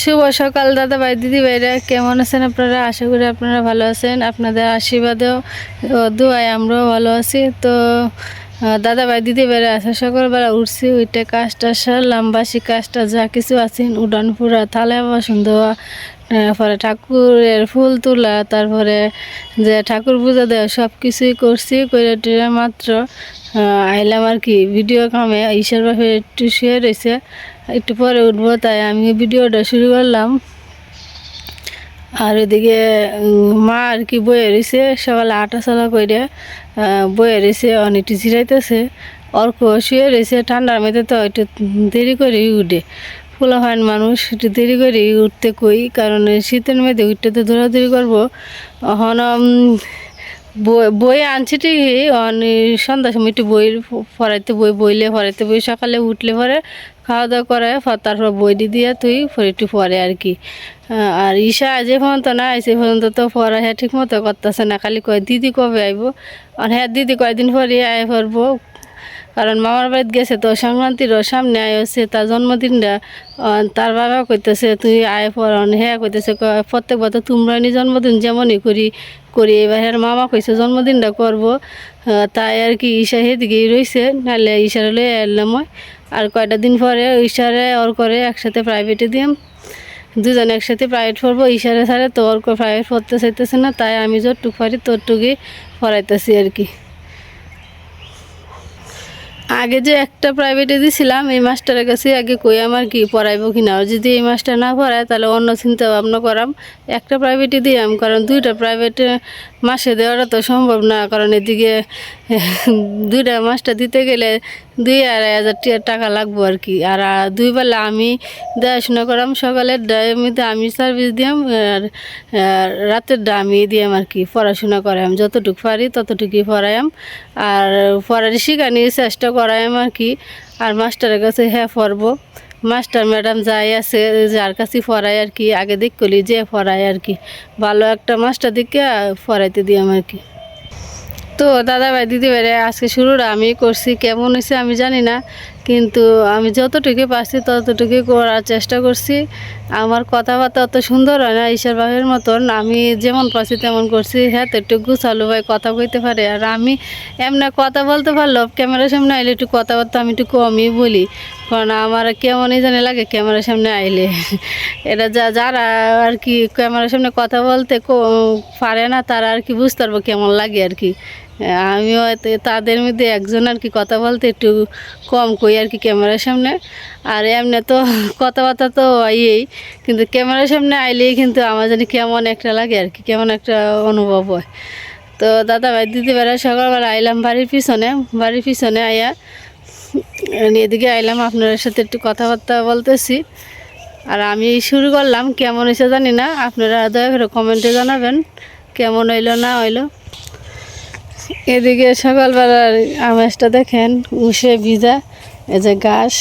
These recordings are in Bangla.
শুভ সকাল দাদা ভাই দিদি ভাইরা কেমন আছেন আপনারা? আশা করি আপনারা ভালো আছেন। আপনাদের আশীর্বাদেও দুয়ায় আমরাও ভালো আছি। তো দাদা ভাই দিদি ভাইরা আছে সকালবেলা উঠছি, উঠে কাজটা সারলাম, বাসি কাজটা যা কিছু আছেন উড়ান পুরা থালা বাসন দেওয়া তারপরে ঠাকুরের ফুল তোলা, তারপরে যে ঠাকুর পূজা দেওয়া সব কিছুই করছি, করে টেরে মাত্র আইলাম আর কি। ভিডিও কামে ঈশ্বর বাপে একটু শুয়ে রয়েছে একটু পরে উঠবো, তাই আমি ভিডিওটা শুরু করলাম। আর এদিকে মা আর কি বয়ে রয়েছে সকালে আটা চলা করে বয়ে রয়েছে অনেকটু জিরাইতেছে অর্ক শুয়ে রয়েছে ঠান্ডার মধ্যে তো একটু দেরি করে উঠে। ফুলা হয় মানুষ, একটু দেরি করে উঠতে কই, কারণ শীতের মধ্যে উঠতে তো দৌড়াদৌড়ি করব। এখন বই আনছি ঠিকই অনেক সন্ধ্যার সময় একটু বই পড়াইতে বই, বইলে পড়াইতে বই, সকালে উঠলে পরে খাওয়া দাওয়া করে তারপর বই দি দিয়ে তুই একটু পরে আর কি। আর ঈশা যে পর্যন্ত না আসে পর্যন্ত তো পড়া হ্যাঁ ঠিক মতো করতেছে না, খালি কয়, দিদি কবে আইব? আর হ্যাঁ দিদি কয়দিন পরে আয় পড়ব কারণ মামার বাড়িতে গেছে তো সংক্রান্তিরও সামনে আয় হচ্ছে, তার জন্মদিনটা তার বাবা কইতেছে, তুই আয় পর হ্যাঁ কইতেছে প্রত্যেক বছর তোমরা নি জন্মদিন, যেমনই করি করি। এবার হ্যাঁ মামা কইছে, জন্মদিনটা করব। তাই আর কি ঈশা সেদিকেই রয়েছে নাহলে ঈশারে লয়ে এলাম। আর কয়টা দিন পরে ঈশারে ওর করে একসাথে প্রাইভেটে দিয়াম। দুজন একসাথে প্রাইভেট পড়ব। ঈশারে ছাড়ে তো ওর প্রাইভেট পড়তে চাইতেছে না, তাই আমি যতটুক পারি তোরটুকুই পড়াইতেছি আর কি। আগে যে একটা প্রাইভেটে দিছিলাম, এই মাস্টারের কাছে আগে কই আমার কি পড়াইবো কিনা আর যদি এই মাস্টার না পড়ায়, তাহলে অন্য চিন্তা ভাবনা করাম। একটা প্রাইভেটে দিয়াম, কারণ দুইটা প্রাইভেটে মাসে দেওয়াটা তো সম্ভব না কারণ এদিকে দুইটা মাস্টার দিতে গেলে দুই আড়াই হাজার টাকা লাগবো আর কি। আর আহ, দুই বেলা আমি দেখাশোনা করাম সকালের ডাইমিতে আমি সার্ভিস দিয়াম আর রাতের ডা আমি দিয়াম আর কি পড়াশোনা করাইম যতটুকু পারি ততটুকুই পড়াইম আর পড়ার শিখানির চেষ্টা করাইম আর কি। আর মাস্টারের কাছে হ্যাঁ পড়ব। মাস্টার ম্যাডাম যাই আছে, যার কাছে পড়ায় আর কি, আগে দিক করলি যে পড়ায় আর কি। ভালো একটা মাস্টার দিকে পড়াইতে দিয়াম আর কি। তো দাদা ভাই দিদি ভাই আজকে শুরুটা আমি করছি, কেমন হয়েছে আমি জানি না, কিন্তু আমি যতটুকু পারছি ততটুকুই করার চেষ্টা করছি। আমার কথাবার্তা অত সুন্দর হয় না ঈশ্বর বাবের মতন। আমি যেমন পারছি তেমন করছি। হ্যাঁ তো একটু গুছালো ভাই, কথা কইতে পারে। আর আমি এমনি কথা বলতে পারল ক্যামেরার সামনে আইলে একটু কথাবার্তা আমি একটু কমই বলি। কারণ আমার কেমনই জানে লাগে ক্যামেরার সামনে আইলে। এটা যা যারা আর কি ক্যামেরার সামনে কথা বলতে পারে না, তারা আর কি বুঝতে পারব কেমন লাগে আর কি। আমিও তাদের মধ্যে একজন আর কি কথা বলতে একটু কম কই আর কি ক্যামেরার সামনে। আর এমনি তো কথাবার্তা তো হয়ই কিন্তু ক্যামেরার সামনে আইলেই কিন্তু আমার জানি কেমন একটা লাগে আর কি, কেমন একটা অনুভব হয়। তো দাদা ভাই দিদি বেলা সকালবেলা আইলাম বাড়ির পিছনে বাড়ির পিছনে আইয়া এদিকে আইলাম, আপনার সাথে একটু কথাবার্তা বলতেছি। আর আমি শুরু করলাম, কেমন হয়েছে জানি না। আপনারা দয়া করে কমেন্টে জানাবেন, কেমন হইল, না হইল। এদিকে সকালবেলার আমেজটা দেখেন, উষে, ভিজা, এই যে ঘাস।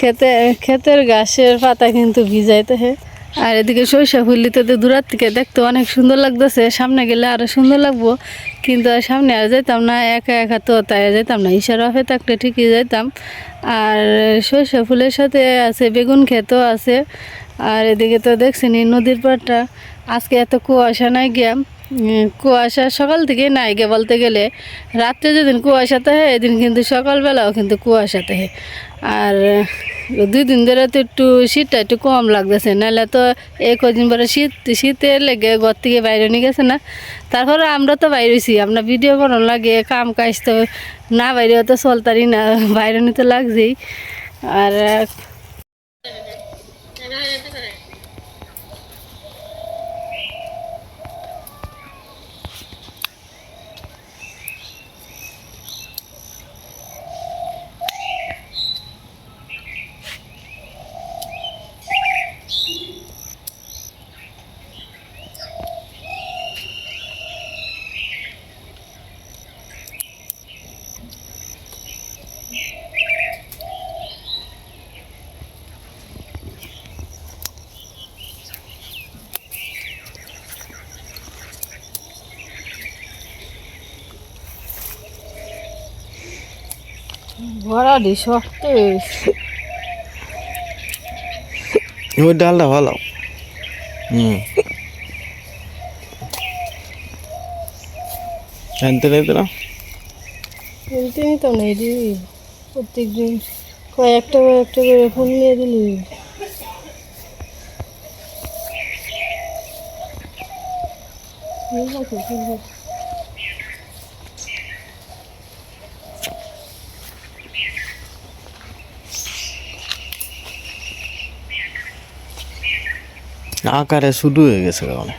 খেতে ক্ষেতের ঘাসের পাতা কিন্তু ভিজাইতে হয়। আর এদিকে সরিষা ফুললিতে তো দূরার থেকে দেখতে অনেক সুন্দর লাগতেছে। সামনে গেলে আরও সুন্দর লাগবো। কিন্তু আর সামনে আর যেতাম না, একা একা তো তাই যেতাম না। ঈশ্বর অফে থাকলে ঠিকই যেতাম আর সরিষা ফুলের সাথে আছে বেগুন ক্ষেতও আছে। আর এদিকে তো দেখছেন নদীর পাড়টা। আজকে এত কুয়াশা নাই গিয়া। কুয়াশা সকাল থেকে নাই গে বলতে গেলে। রাত্রে যেদিন কুয়াশাতে হয়, এদিন কিন্তু সকালবেলাও কিন্তু কুয়াশাতে হয়। আর দুই দিন ধরে তো একটু শীতটা একটু কম লাগতেছে, নাহলে তো এই কদিন পরে শীত শীতে লেগে ঘর থেকে বাইরে নিয়ে গেছে না। তারপরে আমরা তো বাইরেছি আমরা ভিডিও করার লাগে, কাম কাজ তো না বাইরেও তো চলতারি না, বাইরে নিতে লাগছেই। আর আহ, ভরা দি শক্ত ওই ডালটা ভালো। হুম। বলতে নিতাম না এটি প্রত্যেক দিন কয়েকটা কয়েকটা করে ফোন নিয়ে দিলি। ঠিক আছে ঠিক আছে। আকারে শুরু হয়ে গেছে কারণে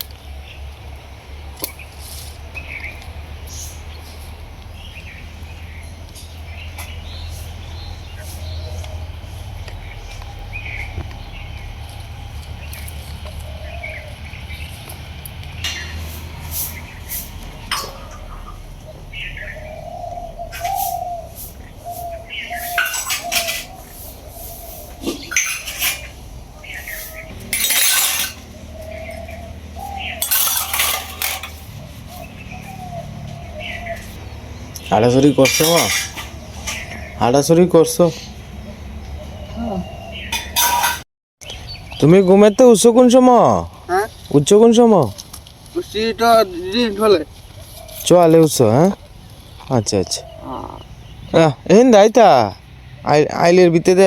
হাঁটাচুরি করছ মা? হাঁটাচুরি করছ? তুমি ঘুমেতে উচ্চ কোন সময়? হ্যাঁ? উচ্চ কোন সময়? চলে উচ্চ হ্যাঁ? আচ্ছা আচ্ছা। আহ এহেন আইতা। আই আইলের ভিতরে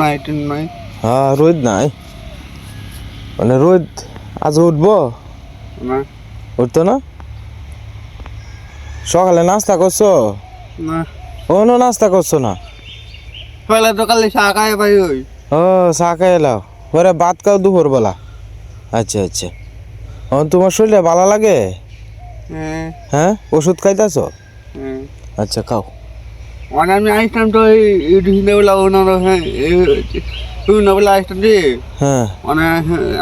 নাই তিন নাই। হ্যাঁ রোদ নাই। মানে রোদ আজ উঠবো? না। উঠতো না? সকালে নাস্তা করছ? না। কোনো নাস্তা করছ না? পয়লা তো কালি চা খাই পাই ওই। ও চা খাই এলাও পরে ভাত খাও দুপুর বেলা আচ্ছা আচ্ছা। ও তোমার শরীরে ভালো লাগে? হ্যাঁ। হ্যাঁ? ওষুধ খাইতেছো? হ্যাঁ। আচ্ছা খাও। আমি আসতাম তো এই হিন্দে বেলা ওনার হ্যাঁ শুনে দি। হ্যাঁ। মানে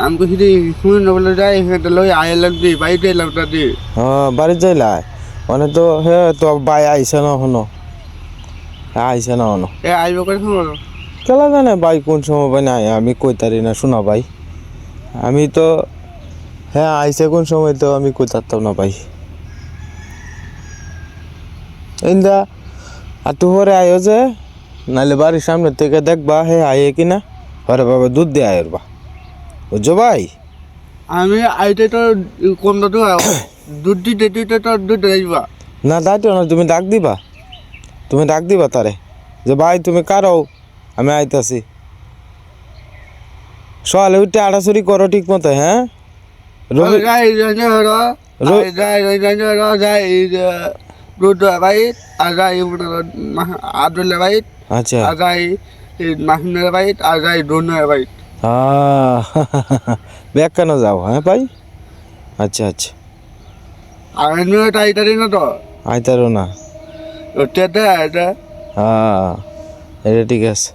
আমি তো যদি শুনে বেলা যাই হ্যাঁ তো লই আইলাম দি বাড়িতে এলাম তা দি। ও বাড়ি যাইলা? মানে তো হে তো বাই না হনো আইসে না হনো এ আইব করে শুনো কেলা জানে ভাই কোন সময় ভাই নাই আমি কইতারি না শোনা ভাই আমি তো হ্যাঁ আইসে কোন সময় তো আমি কইতারতাম না ভাই ইন্দা আর তু পরে আয়ো যে নাহলে বাড়ির সামনে থেকে দেখবা হে আয়ে কিনা। পরে বাবা দুধ দিয়ে আয়ের বা। বুঝছ ভাই? আমি আইতে তো কোন তো দুধ দিতে দিতে তো দুধ যাইবা না দাঁড়িয়ে না তুমি ডাক দিবা। তুমি ডাক দিবা তারে। যে ভাই তুমি কারও? আমি আইতাছি। সকালে উঠে আড়াচুরি করো ঠিক মতো হ্যাঁ? রবি আর আচ্ছা। মাহিনের বাইত আর যাই বাইত আহ, ব্যাগ কেন যাও হ্যাঁ ভাই? আচ্ছা আচ্ছা। আর এমনি আইতারি না তো? আইতারো না। এটা। হ্যাঁ এটা ঠিক আছে।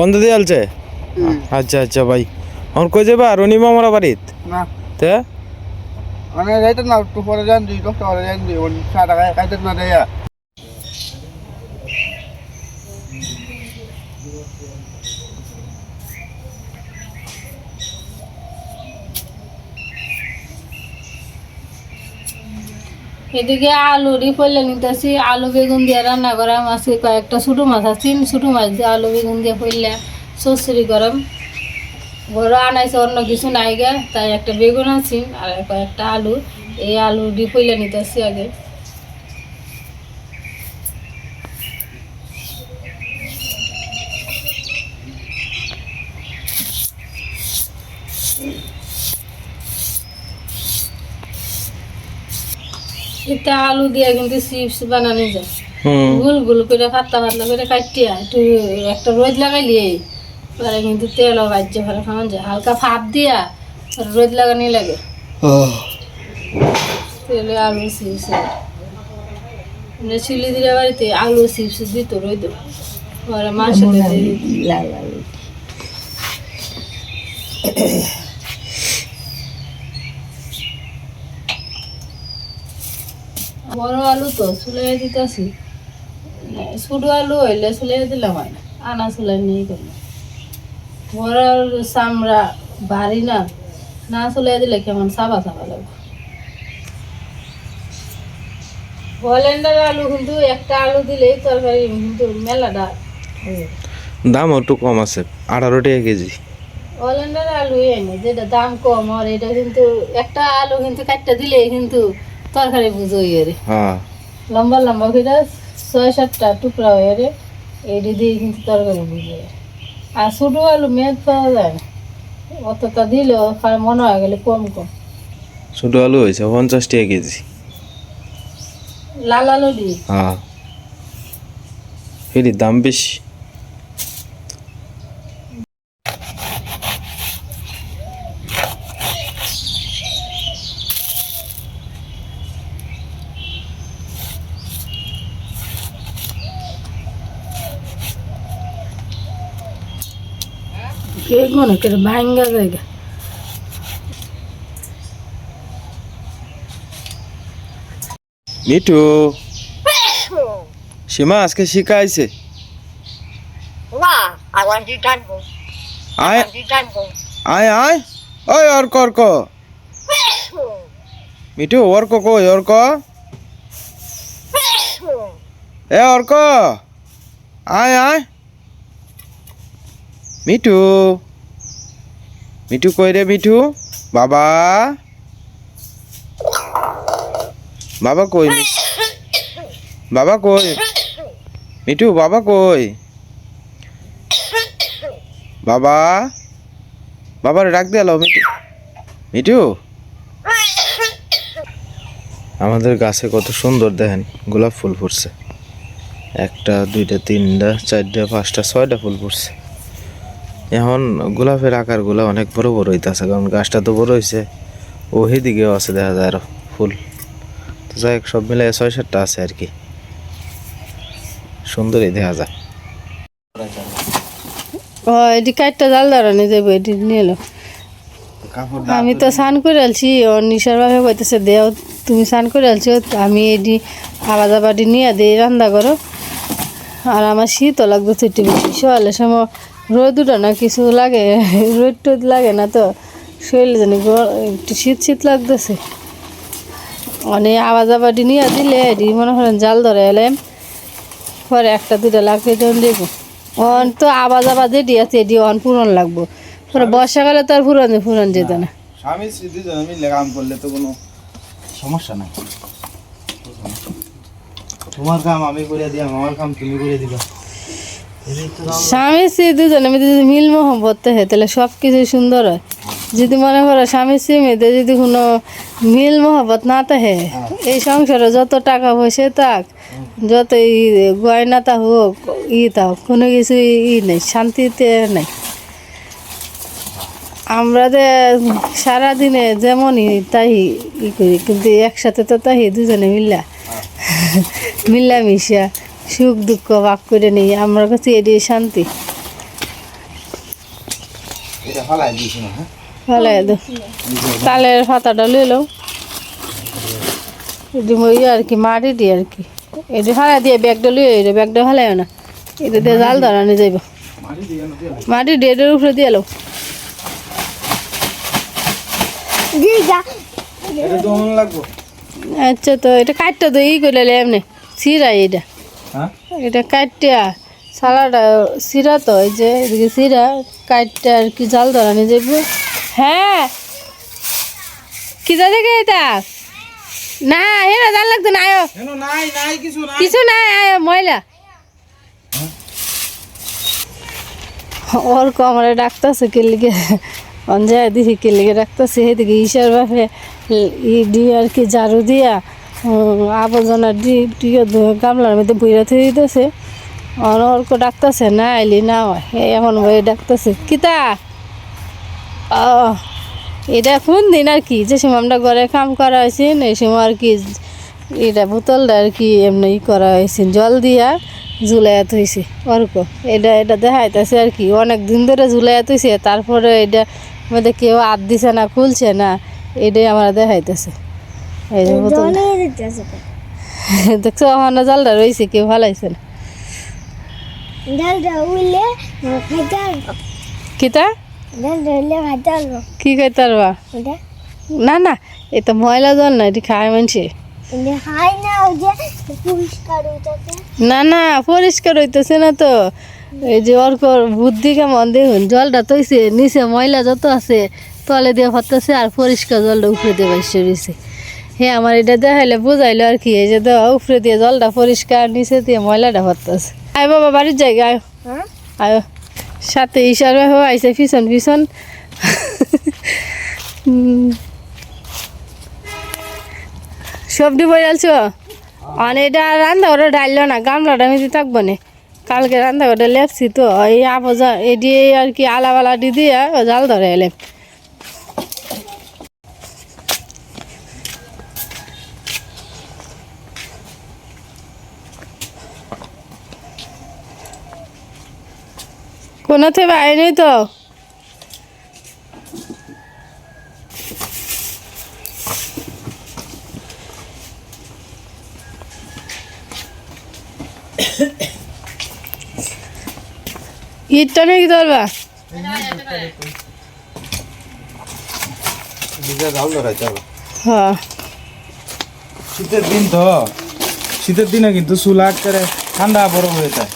বন্ধ দিয়ে আলছে? আচ্ছা আচ্ছা ভাই। আমার কই যাবা? রনি মামারা বাড়িত? না। তে? মানে যাইতে না একটু পরে যান দুই দশটা পরে যান দুই চা টাকা খাইতে না দেয়। এদিকে আলু রিফলে নিতেছি, আলু বেগুন দিয়ে রান্না করা মাছে কয়েকটা ছোটো মাছ আছে ছোটো মাছ দিয়ে আলু বেগুন দিয়ে পড়লে সসরি গরম ঘরে আনাইছে অন্য কিছু নাই গে, তাই একটা বেগুন আছি আর কয়েকটা আলু, এই আলু রিফলে নিতেছি আগে। এটা আলু দিয়ে কিন্তু চিপস বানানো যায়। গুল গুল করে পাতলা পাতলা করে কাটিয়া একটু একটা রোদ লাগাইলি পরে কিন্তু তেলও বাজ্য করে খাওয়া যায়। হালকা ভাপ দিয়া রোদ লাগানি লাগে। তেলে আলু চিপস। আমরা চিলি দিলে বাড়িতে আলু চিপস দিত রইদ পরে মাংস দিয়ে দিত। বড় আলু তো চুলাই দিতেছি। ছোট আলু হইলে চুলাই দিলাম হয় না আনা চুলাই নিয়ে করলাম বড় আলু চামড়া ভারী না না চুলাই দিলে কেমন চাবা চাবা লাগবে? বলেন্ডার আলু কিন্তু একটা আলু দিলেই তরকারি কিন্তু মেলাটা। দাম একটু কম আছে আঠারো টাকা কেজি। অলেন্ডার আলু এনে যেটা দাম কম আর এটা কিন্তু একটা আলু কিন্তু কাটটা দিলে কিন্তু তরকারি বুঝো রে। হ্যাঁ। লম্বা লম্বা করে ছয় সাতটা টুকরা হয়ে রে এইটি দিয়ে কিন্তু তরকারি বুঝে। আর ছোটো আলু মেদ পাওয়া যায় না। অতটা খায় মনে হয় গেলে কম কম। ছোটো আলু হয়েছে পঞ্চাশ টাকা কেজি। লাল আলু দিই হ্যাঁ। এটির দাম বেশি। কে মনে করে ভাঙ্গা জায়গা মিঠু সীমা আজকে শিখাইছে না আবার দি টানবো আয় দি টানবো আয় আয় ওই অর্ক অর্ক মিঠু অর্ক কই অর্ক এ অর্ক আয় আয় মিঠু। মিঠু কই রে মিঠু? বাবা। বাবা কই? বাবা কই? মিঠু, বাবা কই? বাবা। বাবারে ডাক দিয়ে মিঠু। মিঠু। আমাদের গাছে কত সুন্দর দেখেন, গোলাপ ফুল ফুটছে। একটা, দুইটা, তিনটা, চারটা, পাঁচটা, ছয়টা ফুল ফুটছে। এখন গোলাপের আকারগুলো অনেক বড় বড় হইতেছে কারণ গাছটা তো বড় হয়েছে ও দিকেও আছে দেখা যায় আরও ফুল। তো যাই হোক সব মিলাই ছয় সাতটা আছে আর কি। সুন্দরই দেখা যায়। ও এটি কাঠটা জাল দাঁড়ানি যাব এটি নিয়ে এলো। আমি তো স্নান করে আলছি ও নিশার ভাবে কইতেছে দেও তুমি স্নান করে আলছো আমি এটি আলাদা বাটি নিয়ে দিই রান্না করো। আর আমার শীতও লাগতো একটু বেশি সকালের সময় রোদ উঠে না কিছু লাগে? রোদ টোদ লাগে না তো? শরীরে জানি একটু শীত শীত লাগতেছে। অনেক আওয়াজ বাটি নিয়ে দিলে এটি মনে করেন জাল ধরে এলাম পরে একটা দুটা লাগবে তখন দেখব অন তো আওয়াজ আওয়াজ এটি আছে এটি অন পূরণ লাগবো। পরে বর্ষাকালে তো আর পুরন পুরন যেত না। স্বামী স্মৃতি মিলে কাম করলে তো কোনো সমস্যা নাই। তোমার কাম আমি করে দিলাম আমার কাম তুমি করে দিবা স্বামী স্ত্রী দুজনে মিলে যদি মিল মোহব্বত থাকে, তাহলে সব কিছু সুন্দর হয়। যদি মনে করো স্বামী স্ত্রী মেয়েতে যদি কোনো মিল মোহব্বত না থাকে, এই সংসারে যত টাকা পয়সা থাক যত ই গয়না তা হোক, ই হোক, কোনো কিছু ই নেই, শান্তিতে নেই। আমরা যে সারাদিনে যেমনই তাই ই করি, কিন্তু একসাথে তো তাই, দুজনে মিল্লা মিল্লা মিশা সুখ দুঃখ ভাগ করে নেই। আমার কাছে এটি শান্তি হ্যাঁ? তালের পাতাটা লইলাম এটি মই আর কি মাটি দিয়ে আর কি। এটি ফালাই দিয়ে ব্যাগটা লুয়ে এটা ব্যাগটা ফালাইও না। এটা দিয়ে জাল ধরানো যাইব। মাটি দিয়ে এটার উপরে দিয়ে এলো আচ্ছা তো এটা কাটটা তো ই করে এমনি। সিরা এটা। এটা কাটটা সালাটা সিরা তো এই যে এদিকে সিরা কাটটা আর কি জাল ধরানো যাইব হ্যাঁ। কি যা দেখে এটা? না হেরা জাল লাগতো না আয়ো। নাই নাই কিছু নাই। কিছু নাই আয়ো ময়লা। ওর কমরে ডাকতেছে কেলিকে অঞ্জয় দিহি কেলিকে ডাকতেছে সেদিকে ঈশার বাপে ই দিয়ে আর কি ঝাড়ু দিয়া আবর্জনা গামলার মধ্যে বইরা থই দিতেছে। অনর্ক ডাকতেছে, না আইলি, না এমন ভাবে ডাকতেছে, কিতা? ও এটা কোন দিন আর কি? যে সময় আমরা ঘরে কাম করা হয়েছে এই সময় আর কি এটা বোতলটা আর কি এমনি করা হয়েছে জল দিয়া ঝুলাইয়া থইছে অর্ক এটা এটা দেখাইতেছে আর কি, অনেক দিন ধরে ঝুলাইয়া থইছে, তারপরে এটা মধ্যে কেউ আদ দিছে না, খুলছে না, এটাই আমার দেখাইতেছে। এই যে বোতল দেখছ আমার জালটা রয়েছে কেউ ভালাইছে না। ডালটা উইলে কিতা? কি খাইতে পারবা না না এটা ময়লা জল না এটি খায় মানুষে না পরিষ্কার হইতেছে। না না পরিষ্কার হইতেছে না তো। এই যে অর্ক বুদ্ধি কেমন দেখুন জলটা তৈছে নিচে ময়লা যত আছে তলে দিয়ে ভরতেছে আর পরিষ্কার জলটা উপরে দিয়ে বাইসে রয়েছে হ্যাঁ আমার এটা দেখাইলে বুঝাইলো আর কি এই যে দেওয়া উপরে দিয়ে জলটা পরিষ্কার নিচে দিয়ে ময়লাটা ভরতেছে আয় বাবা বাড়ির জায়গা আয়। হ্যাঁ? আয়। সাথে ইশারা হয়ে আইসে পিছন পিছন। সবজি বইরালছ আর এটা রান্না করে ডাইল না গামলাটা আমি থাকব না। কালকে রান্না করে লেপছি তো এই আবজা এটি আর কি আলাবালা দি দিয়ে জাল ধরে এলাম কোনো থেকে আইনি তো? ইটটা নাকি ধরবা? হ্যাঁ। শীতের দিন তো শীতের দিনে কিন্তু চুলা করে ঠান্ডা বরফ হয়ে যায়।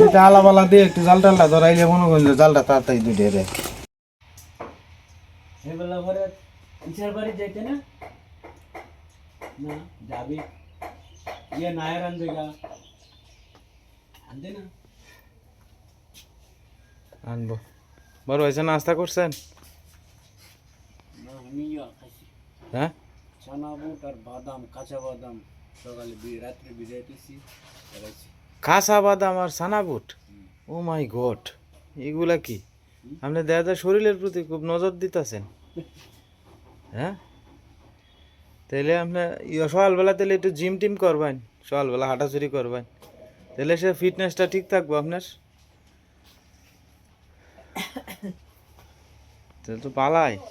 এটা আলাবালা দিয়ে একটু জাল টালটা ধরাইলে মনে করেন জালটা তাড়াতাড়ি দুটে রে এবেলা পরে ইচার বাড়ি যাইতে না? না যাবি। ইয়ে নায়ের আনবে গা। আনবে না? আনব। বড় হয়েছে নাস্তা করছেন? হ্যাঁ? চানা বুট আর বাদাম কাঁচা বাদাম। সকালে রাত্রে ভিজাইতেছি খাসা বাদাম আর সানাবুট? ও মাই গড। এগুলা কি? আপনি দেখা যায় শরীরের প্রতি খুব নজর দিতেছেন। হ্যাঁ? তাহলে আপনি ইয়া সকালবেলা তাহলে একটু জিম টিম করবেন সকালবেলা হাঁটাচুরি করবেন। তাহলে সে ফিটনেসটা ঠিক থাকব আপনার? তাহলে তো পালাই।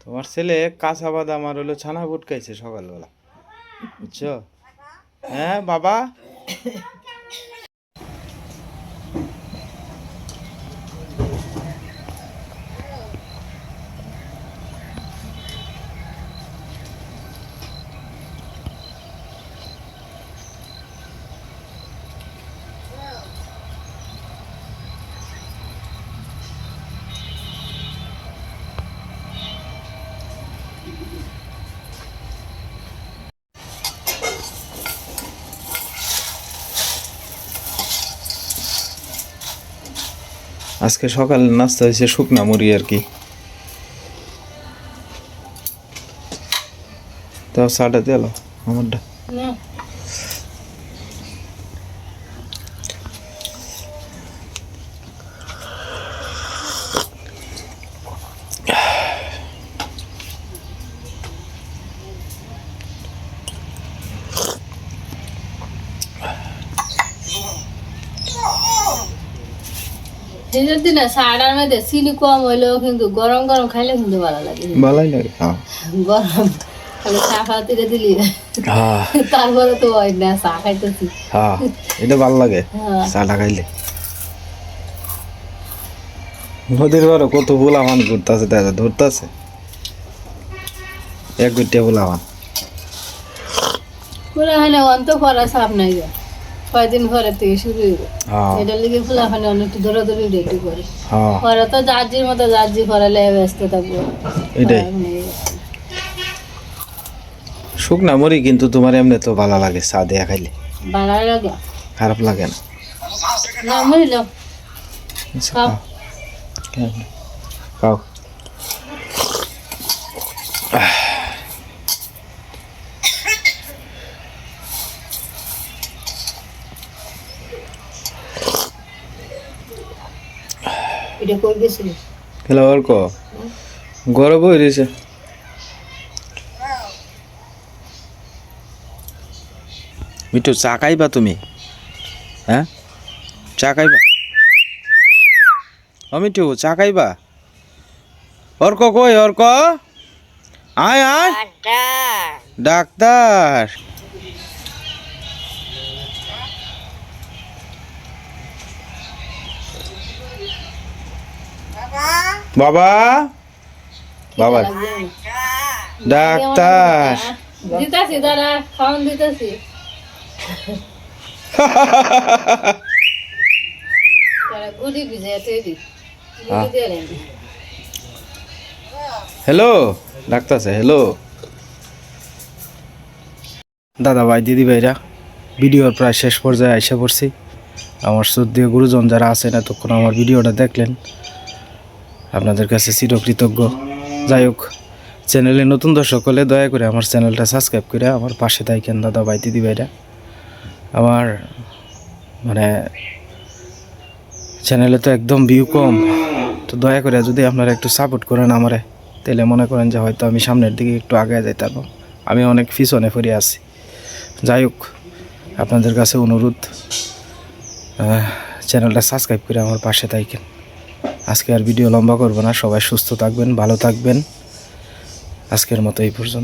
তোমার ছেলে কাঁচা বাদাম আর হলো ছানা বুটকাইছে সকালবেলা। বুঝছ? হ্যাঁ বাবা? আজকে সকালে নাস্তা হয়েছে শুকনা মুড়ি আর কি। তো চাটা দিল আমারটা। দিনের দিনে সাড়ার মধ্যে চিনি কম হইলেও কিন্তু গরম গরম খাইলে কিন্তু ভালো লাগে। ভালোই লাগে হ্যাঁ। গরম খালি চা ফাতিরে দিলি। হ্যাঁ। তারপরে তো হয় না চা খাইতেছি। হ্যাঁ এটা ভালো লাগে। চাটা খাইলে। নদীর ঘরে কত পোলাপান ঘুরতেছে দেখা ধরতেছে। এক গুটিয়া পোলাপান পুরা হয় না অন্ত করা চাপ নাই গো কয়দিন পরে থেকে শুরু হইব। হ্যাঁ। এটার লিগে ফুলা খানে অনেকটু ধরাধরি রেডি করে। হ্যাঁ। পরে তো জার্জির মতো জার্জি করালে ব্যস্ত থাকব। এটাই। শুকনা মুড়ি কিন্তু তোমার এমনি তো ভালো লাগে চা দেয়া খাইলে। বাড়াই লাগে? খারাপ লাগে না। না মরিল আচ্ছা, খাও। খাও। এটা কই গেছিলি খেলা আর ক? গরম হয়ে রয়েছে। মিঠু চা খাইবা তুমি? হ্যাঁ? চা খাইবা? ও মিঠু চা খাইবা? অর্ক কই? অর্ক আয় আয়. ডাক্তার। বাবা? বাবা। ডাক্তার। দিতাছি দাদা খাওয়ান দিতাছি। Hello doctor sir hello. দাদা ভাই দিদি ভাইরা ভিডিওর প্রায় শেষ পর্যায়ে এসে পড়ছি। আমার শ্রদ্ধীয় গুরুজন যারা আছেন এতক্ষণ আমার ভিডিওটা দেখলেন। আপনাদের কাছে চিরকৃতজ্ঞ। যাই হোক, চ্যানেলে নতুন দর্শক হলে দয়া করে আমার চ্যানেলটা সাবস্ক্রাইব করে আমার পাশে থাকেন দাদা ভাই দিদি ভাইরা। আমার মানে চ্যানেলে তো একদম ভিউ কম। তো দয়া করে যদি আপনারা একটু সাপোর্ট করেন আমারে তাহলে মনে করেন যে হয়তো আমি সামনের দিকে একটু আগে যেতে পারব। আমি অনেক পিছনে ফিরে আছি। যাই হোক, আপনাদের কাছে অনুরোধ চ্যানেলটা সাবস্ক্রাইব করে আমার পাশে থাকেন আজকে আর ভিডিও লম্বা করব না। সবাই সুস্থ থাকবেন, ভালো থাকবেন। আজকের মতো এই পর্যন্ত।